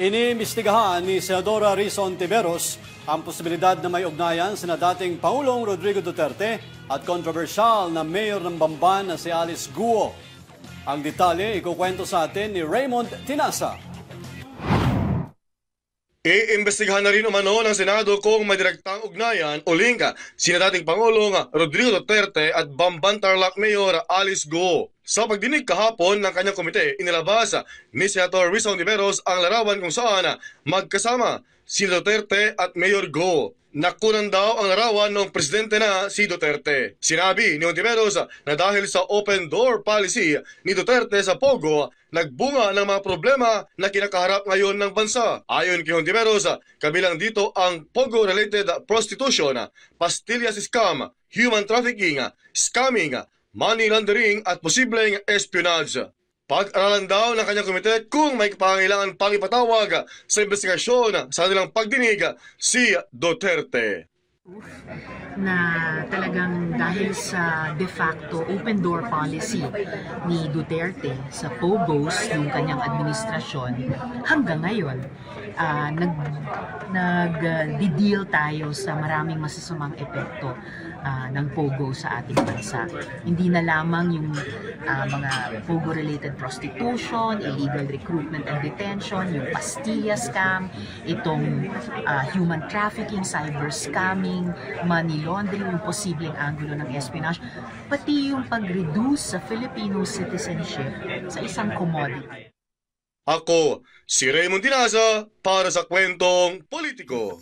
Inimbestigahan ni Senadora Rison Tiveros ang posibilidad na may ugnayan sina dating Pangulong Rodrigo Duterte at kontrobersyal na mayor ng Bamban na si Alice Guo. Ang detalye ikukwento sa atin ni Raymond Tinasa. Iimbestigahan na rin umano ng Senado kung may direktang ugnayan o linka sina dating Pangulong Rodrigo Duterte at Bamban Tarlac Mayor Alice Go. Sa pagdinig kahapon ng kanyang komite, inilabas ni Senator Rizal Niveros ang larawan kung saan magkasama si Duterte at Mayor Go. Nakunan daw ang larawan ng presidente na si Duterte. Sinabi ni Ontiveros na dahil sa open door policy ni Duterte sa Pogo, nagbunga ng mga problema na kinakaharap ngayon ng bansa. Ayon kay Ontiveros, kabilang dito ang Pogo-related prostitution, pastillas scam, human trafficking, scamming, money laundering at posibleng espionage. Pag-aralan daw ng kanyang komite kung may pangailangan pang ipatawag sa investigasyon sa kanilang pagdinig si Duterte. na talagang dahil sa de facto open door policy ni Duterte sa POGOS nung kanyang administrasyon hanggang ngayon ah, nag nag di-deal tayo sa maraming masasamang epekto ah, ng POGO sa ating bansa. Hindi na lamang yung ah, mga POGO-related prostitution, illegal recruitment and detention, yung pastilla scam, itong ah, human trafficking, cyber scamming, money laundering, yung posibleng angulo ng espionage, pati yung pag-reduce sa Filipino citizenship sa isang commodity. Ako, si Raymond Dinaza para sa kwentong politiko.